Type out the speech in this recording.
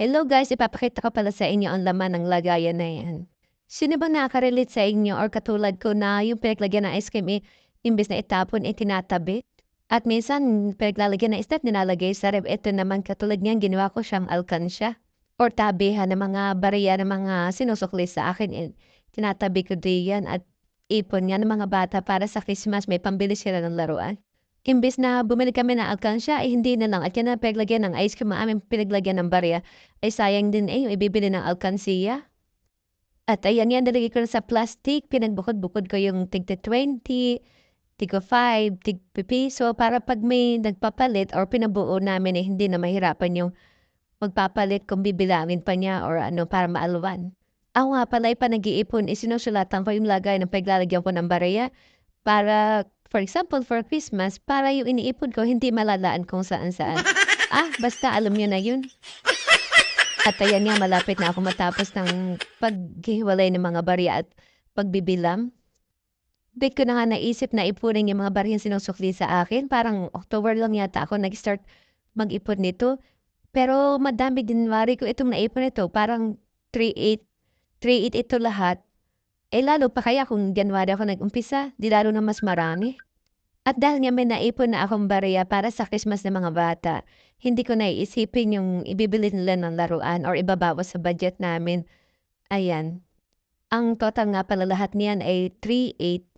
Hello guys, ipapakita ko pala sa inyo ang laman ng lagayan na yan. Sino ba nakaka-relate sa inyo or katulad ko na yung pinaglagyan ng ice cream eh, imbes na itapon, eh tinatabi? At minsan, pinaglalagyan ng isda, nilalagay sa ref. Ito naman katulad niyan, ginawa ko siyang alkansya. Or tabihan ng mga bariya ng mga sinusukli sa akin. Eh, tinatabi ko diyan at ipon nga ng mga bata para sa Christmas may pambili sila ng laruan. Imbes na bumili kami ng alkansya, eh hindi na lang. At yan na pinaglagyan ng ice cream, aming pinaglagyan ng barya. Ay sayang din eh, yung ibibili ng alkansiya. At ayan yan, nilagay ko na sa plastic. Pinagbukod-bukod ko yung tigta 20, tigta 5, tig piso. Para pag may nagpapalit or pinabuo namin eh, hindi na mahirapan yung magpapalit kung bibilangin pa niya or ano para maalwan. Ako nga pala, pa nag-iipon, isinusulatan ko yung lagay ng paglalagyan ko ng barya para For example, for Christmas, para yung iniipon ko hindi malalaan kung saan-saan. Ah, basta alam niyo na yun. At ayan nga, malapit na ako matapos ng paghiwalay ng mga barya at pagbibilam. Bit ko na nga naisip na ipunin yung mga barya sinusukli sa akin. Parang October lang yata ako nag-start mag-ipon nito. Pero madami din wari ko itong naipon ito. Parang 3-8. 3-8 ito lahat. Eh lalo pa kaya kung January ako nag-umpisa, di lalo na mas marami. At dahil nga may naipon na akong barya para sa Christmas ng mga bata, hindi ko naiisipin yung ibibili nila ng laruan or ibabawas sa budget namin. Ayan. Ang total nga pala lahat niyan ay 3,800